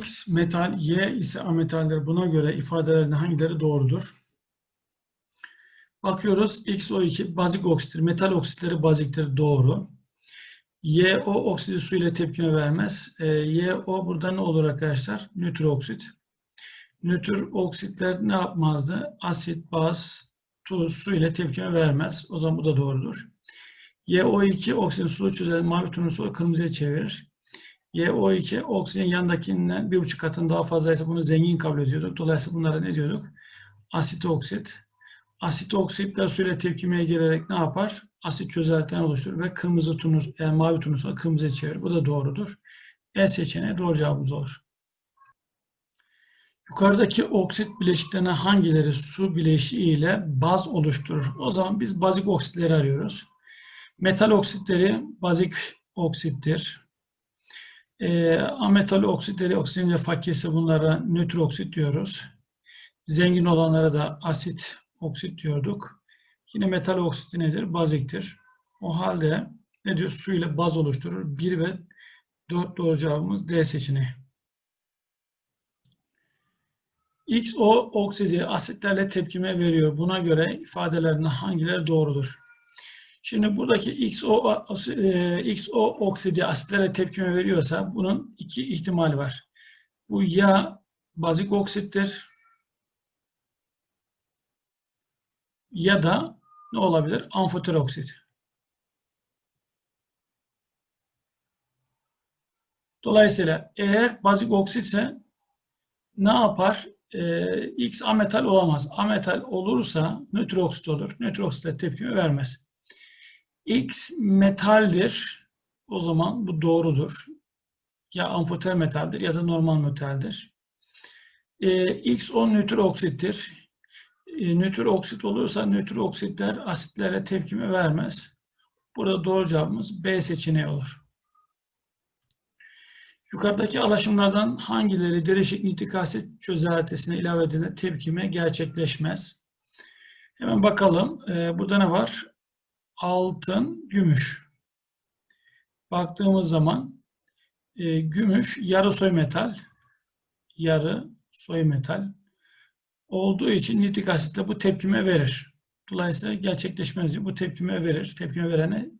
X metal, Y ise ametaldir. Buna göre ifadelerin hangileri doğrudur? Bakıyoruz XO2 bazik oksittir. Metal oksitleri baziktir. Doğru. YO oksidi su ile tepkime vermez. E, YO burada ne olur arkadaşlar? Nötr oksit. Nötr oksitler ne yapmazdı? Asit, baz, tuz, su ile tepkime vermez. O zaman bu da doğrudur. YO2 oksijen sulu çözel mavi turnusolu kırmızıya çevirir. YO2 oksijen yandakinden bir buçuk katın daha fazlaysa bunu zengin kabul ediyorduk. Dolayısıyla bunlara ne diyorduk? Asit oksit. Asit oksitler suyla tepkimeye girerek ne yapar? Asit çözeltilen oluşturur ve kırmızı turnus, yani mavi turnusolu kırmızıya çevirir. Bu da doğrudur. E seçeneği doğru cevabımız olur. Yukarıdaki oksit bileşiklerine hangileri su bileşiği ile baz oluşturur? O zaman biz bazik oksitleri arıyoruz. Metal oksitleri bazik oksittir. E, ametal oksitleri oksijenle fakirse bunlara nötr oksit diyoruz. Zengin olanlara da asit oksit diyorduk. Yine metal oksiti nedir? Baziktir. O halde ne diyor? Su ile baz oluşturur. 1 ve 4 doğru cevabımız D seçeneği. XO oksidi asitlerle tepkime veriyor. Buna göre ifadelerinin hangileri doğrudur? Şimdi buradaki XO, e, XO oksidi asitlere tepkime veriyorsa bunun iki ihtimali var. Bu ya bazik oksittir ya da ne olabilir? Amfoter oksit. Dolayısıyla eğer bazik oksitse ne yapar? Ee, X ametal olamaz. Ametal olursa nötr oksit olur. Nötr oksitle tepkime vermez. X metaldir. O zaman bu doğrudur. Ya amfoter metaldir ya da normal metaldir. Ee, X o nötr oksittir. Ee, nötr oksit olursa nötr oksitler asitlere tepkime vermez. Burada doğru cevabımız B seçeneği olur. Yukarıdaki alaşımlardan hangileri derişik nitrik asit çözeltisine ilave edilen tepkime gerçekleşmez? Hemen bakalım. Ee, burada ne var? Altın, gümüş. Baktığımız zaman e, gümüş yarı soy metal, yarı soy metal olduğu için nitrik asitle bu tepkime verir. Dolayısıyla gerçekleşmez. Bu tepkime verir. Tepkime verene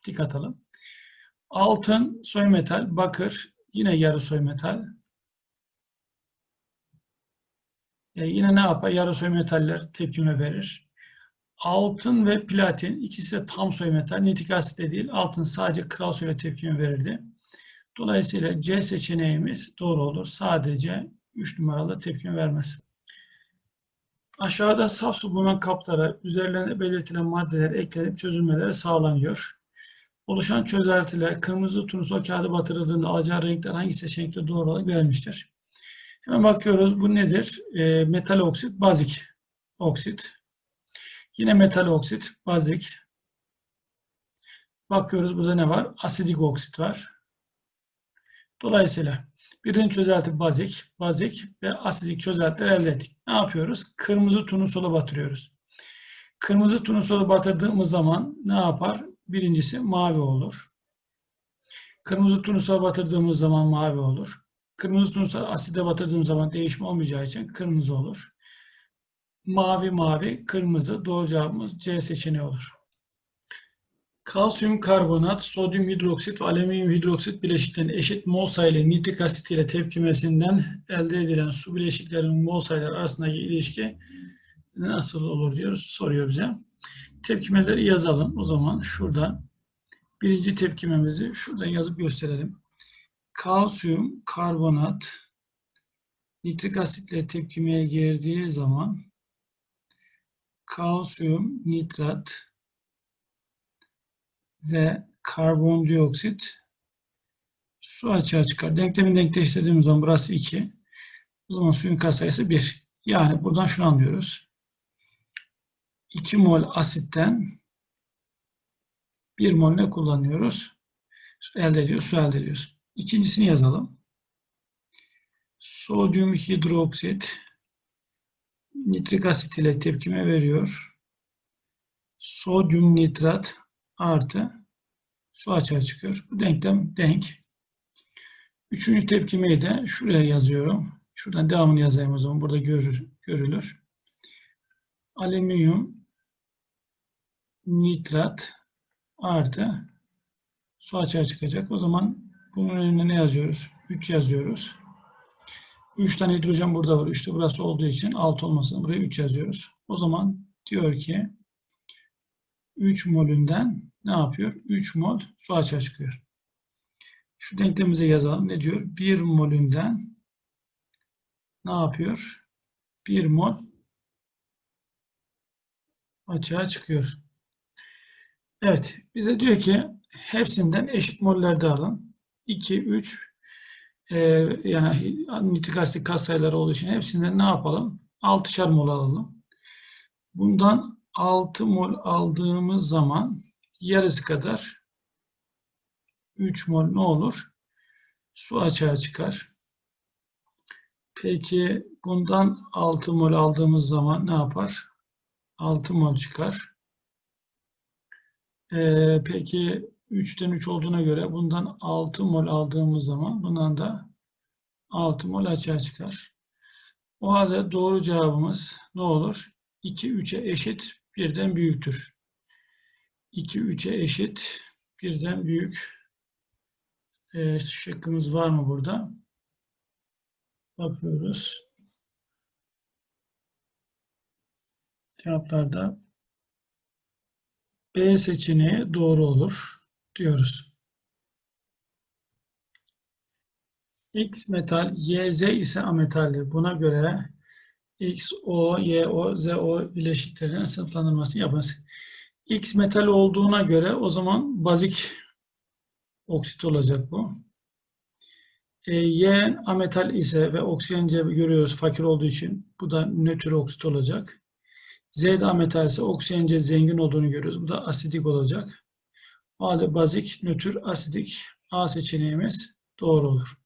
tik atalım. Altın soy metal, bakır yine yarı soy metal. E yine ne yapar? Yarı soy metaller tepkime verir. Altın ve platin ikisi de tam soy metal. Nitrik asit de değil. Altın sadece kral suyla tepkime verirdi. Dolayısıyla C seçeneğimiz doğru olur. Sadece 3 numaralı tepkime vermez. Aşağıda saf su bulunan kaplara üzerlerinde belirtilen maddeler eklenip çözülmeleri sağlanıyor. Oluşan çözeltiler kırmızı turnusol kağıdı batırıldığında alacağı renkler hangi seçenekte doğru olarak verilmiştir? Hemen bakıyoruz. Bu nedir? E, metal oksit, bazik oksit. Yine metal oksit, bazik. Bakıyoruz burada ne var? Asidik oksit var. Dolayısıyla birinci çözelti bazik, bazik ve asidik çözeltiler elde ettik. Ne yapıyoruz? Kırmızı turnusolu batırıyoruz. Kırmızı turnusolu batırdığımız zaman ne yapar? Birincisi mavi olur. Kırmızı turnusolu batırdığımız zaman mavi olur. Kırmızı turnusol aside batırdığımız zaman değişme olmayacağı için kırmızı olur mavi mavi, kırmızı. Doğru cevabımız C seçeneği olur. Kalsiyum karbonat, sodyum hidroksit ve alüminyum hidroksit bileşiklerinin eşit mol sayılı nitrik asit ile tepkimesinden elde edilen su bileşiklerinin mol sayıları arasındaki ilişki nasıl olur diyoruz, soruyor bize. Tepkimeleri yazalım. O zaman şurada birinci tepkimemizi şuradan yazıp gösterelim. Kalsiyum karbonat nitrik asitle tepkimeye girdiği zaman kalsiyum nitrat ve karbondioksit su açığa çıkar. Denklemi denkleştirdiğimiz zaman burası 2. O zaman suyun katsayısı 1. Yani buradan şunu anlıyoruz. 2 mol asitten 1 mol ne kullanıyoruz? Elde ediyoruz, su elde ediyoruz. İkincisini yazalım. Sodyum hidroksit nitrik asit ile tepkime veriyor. Sodyum nitrat artı su açığa çıkıyor. Bu denklem denk. Üçüncü tepkimeyi de şuraya yazıyorum. Şuradan devamını yazayım o zaman. Burada görür, görülür. Alüminyum nitrat artı su açığa çıkacak. O zaman bunun önüne ne yazıyoruz? 3 yazıyoruz. 3 tane hidrojen burada var. 3 de burası olduğu için 6 olmasın. Buraya 3 yazıyoruz. O zaman diyor ki 3 molünden ne yapıyor? 3 mol su açığa çıkıyor. Şu denklemimize yazalım. Ne diyor? 1 molünden ne yapıyor? 1 mol açığa çıkıyor. Evet. Bize diyor ki hepsinden eşit mollerde alın. 2, 3 e, yani nitrik asit katsayıları olduğu için hepsinden ne yapalım? 6'şar mol alalım. Bundan 6 mol aldığımız zaman yarısı kadar 3 mol ne olur? Su açığa çıkar. Peki bundan 6 mol aldığımız zaman ne yapar? 6 mol çıkar. Ee, peki 3'ten 3 olduğuna göre bundan 6 mol aldığımız zaman bundan da 6 mol açığa çıkar. O halde doğru cevabımız ne olur? 2 3'e eşit birden büyüktür. 2 3'e eşit birden büyük. Ee, şıkkımız var mı burada? Bakıyoruz. Cevaplarda B seçeneği doğru olur diyoruz. X metal, YZ ise ametaldir. Buna göre X, O, Y, O, Z, O bileşiklerinin sınıflandırması yapınız. X metal olduğuna göre o zaman bazik oksit olacak bu. E, y ametal ise ve oksijence görüyoruz fakir olduğu için bu da nötr oksit olacak. Z ametal ise oksijence zengin olduğunu görüyoruz. Bu da asidik olacak. O bazik, nötr, asidik A seçeneğimiz doğru olur.